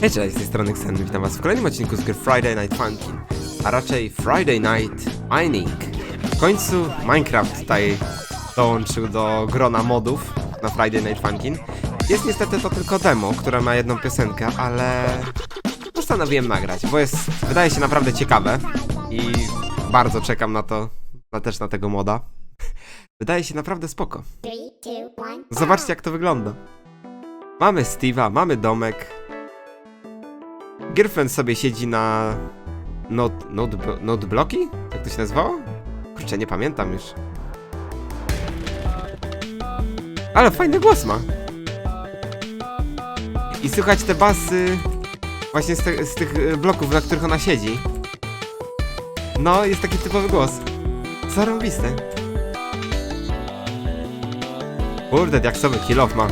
Hej, cześć, z tej strony Xen, witam was w kolejnym odcinku z gry Friday Night Funkin', a raczej Friday Night Mining. W końcu Minecraft tutaj dołączył do grona modów na Friday Night Funkin'. Jest niestety to tylko demo, które ma jedną piosenkę, ale postanowiłem nagrać, bo jest, wydaje się naprawdę ciekawe i bardzo czekam na to, na też na tego moda. Wydaje się naprawdę spoko. Zobaczcie jak to wygląda. Mamy Steve'a, mamy domek. Girlfriend sobie siedzi na... Not, not, not bloki? Jak to się nazywało? Kurczę, nie pamiętam już. Ale fajny głos ma. I słychać te basy właśnie z, te, z tych e, bloków, na których ona siedzi. No, jest taki typowy głos. Zarąbiste. Kurde, jak sobie kill off ma.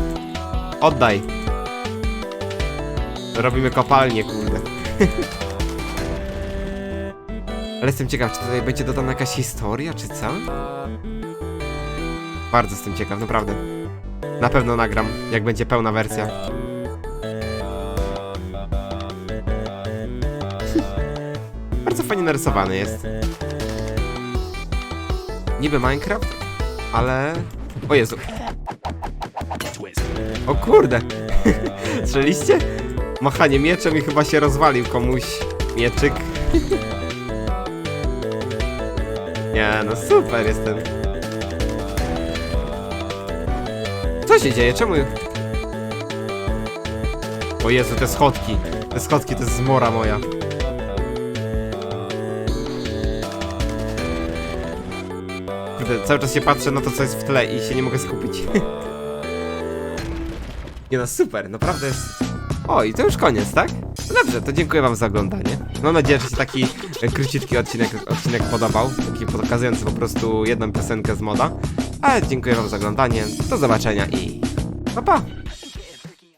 Oddaj. Robimy kopalnię, kurde. Ale jestem ciekaw, czy tutaj będzie dodana jakaś historia, czy co? Bardzo jestem ciekaw, naprawdę. Na pewno nagram, jak będzie pełna wersja. Bardzo fajnie narysowany jest. Niby Minecraft, ale... O Jezu. O kurde! Słyszeliście? Machanie mieczem i chyba się rozwalił komuś mieczyk. Nie, no super jestem. Co się dzieje? Czemu... O Jezu, te schodki. Te schodki to jest zmora moja. Kurde, cały czas się patrzę na to, co jest w tle i się nie mogę skupić. Nie no, super, naprawdę jest... O, i to już koniec, tak? Dobrze, to dziękuję wam za oglądanie. Mam nadzieję, że się taki e, króciutki odcinek, odcinek podobał. Taki pokazujący po prostu jedną piosenkę z moda. Ale dziękuję wam za oglądanie. Do zobaczenia i... Pa, pa!